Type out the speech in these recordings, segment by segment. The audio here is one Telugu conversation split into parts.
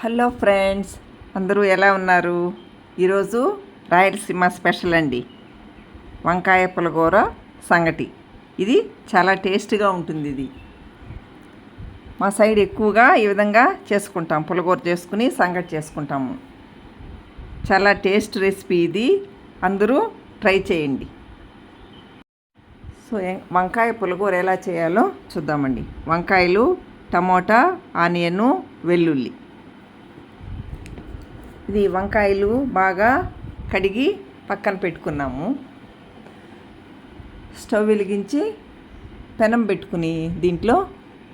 హలో ఫ్రెండ్స్ అందరూ ఎలా ఉన్నారు? ఈరోజు రాయలసీమ స్పెషల్ అండి. వంకాయ పులగూర సంగటి. ఇది చాలా టేస్ట్గా ఉంటుంది ఇది. మా సైడ్ ఎక్కువగా ఈ విధంగా చేసుకుంటాం. పులగూర చేసుకుని సంగటి చేసుకుంటాము. చాలా టేస్ట్ రెసిపీ ఇది. అందరూ ట్రై చేయండి. సో వంకాయ పులగూర ఎలా చేయాలో చూద్దామండి. వంకాయలు టమోటా ఆనియన్ వెల్లుల్లి. ఇది వంకాయలు బాగా కడిగి పక్కన పెట్టుకున్నాము. స్టవ్ వెలిగించి పెనం పెట్టుకుని దీంట్లో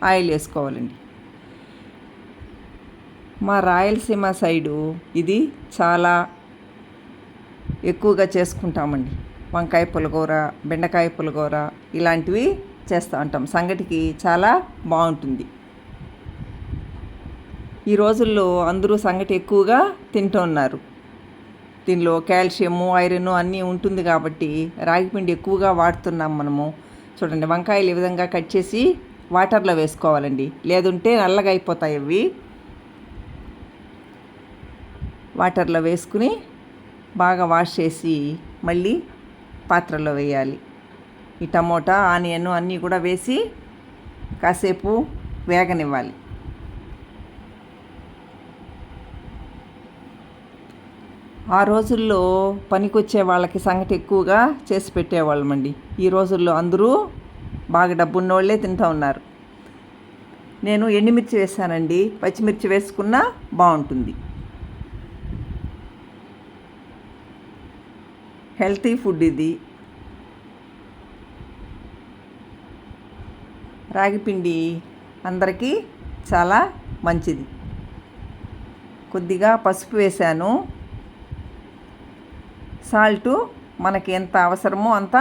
ఆయిల్ వేసుకోవాలండి. మా రాయలసీమ సైడు ఇది చాలా ఎక్కువగా చేసుకుంటామండి. వంకాయ పులగూర బెండకాయ పులగూర ఇలాంటివి చేస్తూ ఉంటాం. సంగటికి చాలా బాగుంటుంది. ఈ రోజుల్లో అందరూ సంగటి ఎక్కువగా తింటూ ఉన్నారు. దీనిలో కాల్షియము ఐరన్ అన్నీ ఉంటుంది కాబట్టి రాగిపిండి ఎక్కువగా వాడుతున్నాం మనము. చూడండి వంకాయలు ఈ విధంగా కట్ చేసి వాటర్లో వేసుకోవాలండి. లేదంటే నల్లగా అయిపోతాయి అవి. వాటర్లో వేసుకుని బాగా వాష్ చేసి మళ్ళీ పాత్రలో వేయాలి. ఈ టమోటా ఆనియన్ అన్నీ కూడా వేసి కాసేపు వేగనివ్వాలి. ఆ రోజుల్లో పనికొచ్చే వాళ్ళకి సంగటి ఎక్కువగా చేసి పెట్టేవాళ్ళమండి. ఈ రోజుల్లో అందరూ బాగా డబ్బున్న వాళ్ళే తింటూ ఉన్నారు. నేను ఎండుమిర్చి వేసానండి. పచ్చిమిర్చి వేసుకున్నా బాగుంటుంది. హెల్తీ ఫుడ్ ఇది. రాగిపిండి అందరికీ చాలా మంచిది. కొద్దిగా పసుపు వేశాను సాల్టు మనకి ఎంత అవసరమో అంత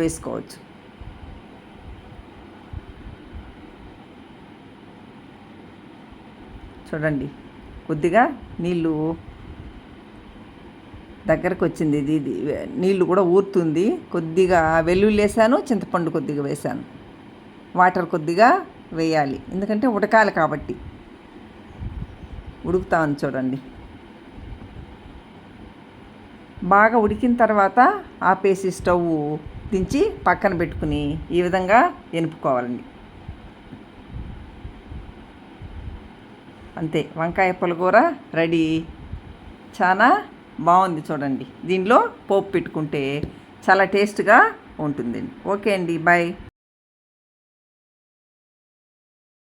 వేసుకోవచ్చు. చూడండి కొద్దిగా నీళ్ళు దగ్గరకు వచ్చింది ఇది ఇది నీళ్ళు కూడా ఊరుతుంది. కొద్దిగా వెల్లుల్లి వేసాను చింతపండు కొద్దిగా వేసాను. వాటర్ కొద్దిగా వేయాలి. ఎందుకంటే ఉడకాలి కాబట్టి. ఉడుకుతా ఉంది చూడండి. బాగా ఉడికిన తర్వాత ఆపేసి స్టవ్ దించి పక్కన పెట్టుకుని ఈ విధంగా ఎనుపుకోవాలండి. అంతే వంకాయ పులగూర రెడీ. చాలా బాగుంది చూడండి. దీనిలో పోపు పెట్టుకుంటే చాలా టేస్ట్గా ఉంటుందండి. ఓకే అండి బాయ్.